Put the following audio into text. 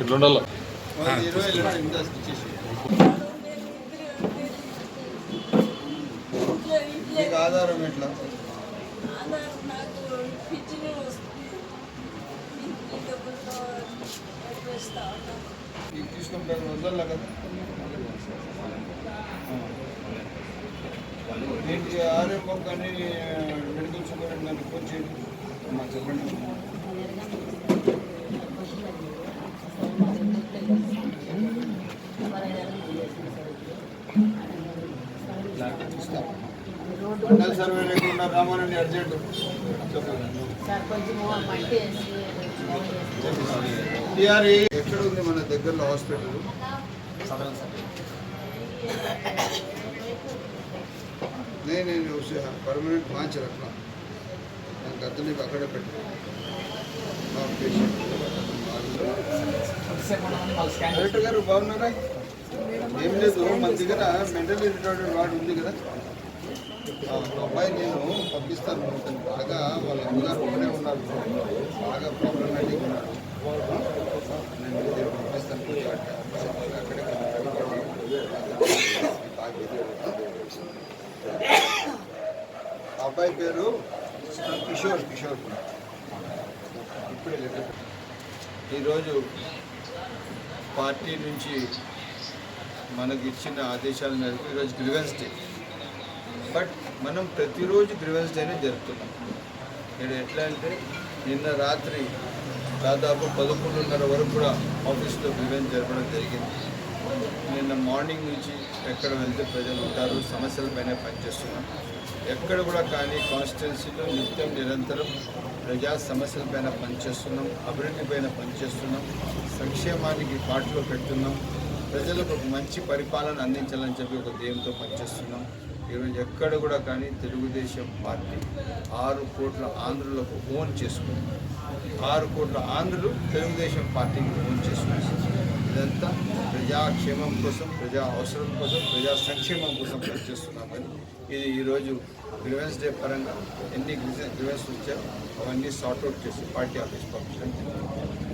ఇట్లా ఉండాలి ఆధారం ఎట్లా కృష్ణ వదల కదా దీనికి ఆర్ఎంఓ కానీ మెడికల్ సూపరింటెండెంట్ కానీ ఫోన్ చేయండి. అమ్మా చెప్పండి. మండల సర్వే లేకుండా రామానండి అర్జెంట్. చెప్పండి. ఎక్కడ ఉంది మన దగ్గరలో హాస్పిటల్? नहीं नहीं नहीं उसे परमानेंट पाँच रखना నేను గతని అక్కడే పెట్టు మా పేషెంట్ డైరెక్టర్ గారు బాగున్నారా ఏం లేదు మన దగ్గర మెంటల్ రిటార్డెడ్ వార్డు ఉంది కదా ఆ అబ్బాయి నేను పంపిస్తాను అతను బాగా వాళ్ళ అమ్మగారు ఒకనే ఉన్నారు బాగా అబ్బాయి పేరు కిషోర్ కిషోర్ కుమార్ ఇప్పుడే ఈరోజు పార్టీ నుంచి మనకి ఇచ్చిన ఆదేశాల మేరకు ఈరోజు గ్రివెన్స్ డే బట్ మనం ప్రతిరోజు గ్రివెన్స్ డేనే జరుపుతున్నాం. ఇక్కడ ఎట్లా అంటే నిన్న రాత్రి దాదాపు పదకొండున్నర వరకు కూడా ఆఫీస్లో గ్రివెన్స్ జరపడం జరిగింది. నిన్న మార్నింగ్ నుంచి ఎక్కడ వెళ్తే ప్రజలు ఉంటారు సమస్యలపైన పనిచేస్తున్నాం ఎక్కడ కూడా కానీ కాన్స్టిట్యున్సీలో నిత్యం నిరంతరం ప్రజా సమస్యలపైన పనిచేస్తున్నాం అభివృద్ధి పైన పనిచేస్తున్నాం సంక్షేమానికి పాటలో పెడుతున్నాం ప్రజలకు ఒక మంచి పరిపాలన అందించాలని చెప్పి ఒక ధ్యేయంతో పనిచేస్తున్నాం. ఈరోజు ఎక్కడ కూడా కానీ తెలుగుదేశం పార్టీ ఆరు కోట్ల ఆంధ్రులకు ఓన్ చేసుకుంది. ఆరు కోట్ల ఆంధ్రులు తెలుగుదేశం పార్టీకి ఓన్ చేసుకున్నారు ఇదంతా ప్రజాక్షేమం కోసం ప్రజా అవసరం కోసం ప్రజా సంక్షేమం కోసం పనిచేస్తున్నామని ఇది ఈరోజు గ్రివెన్స్ డే పరంగా ఎన్ని గ్రివెన్స్ వచ్చాయో అవన్నీ సార్ట్అవుట్ చేసి పార్టీ ఆఫీస్ పంపించడం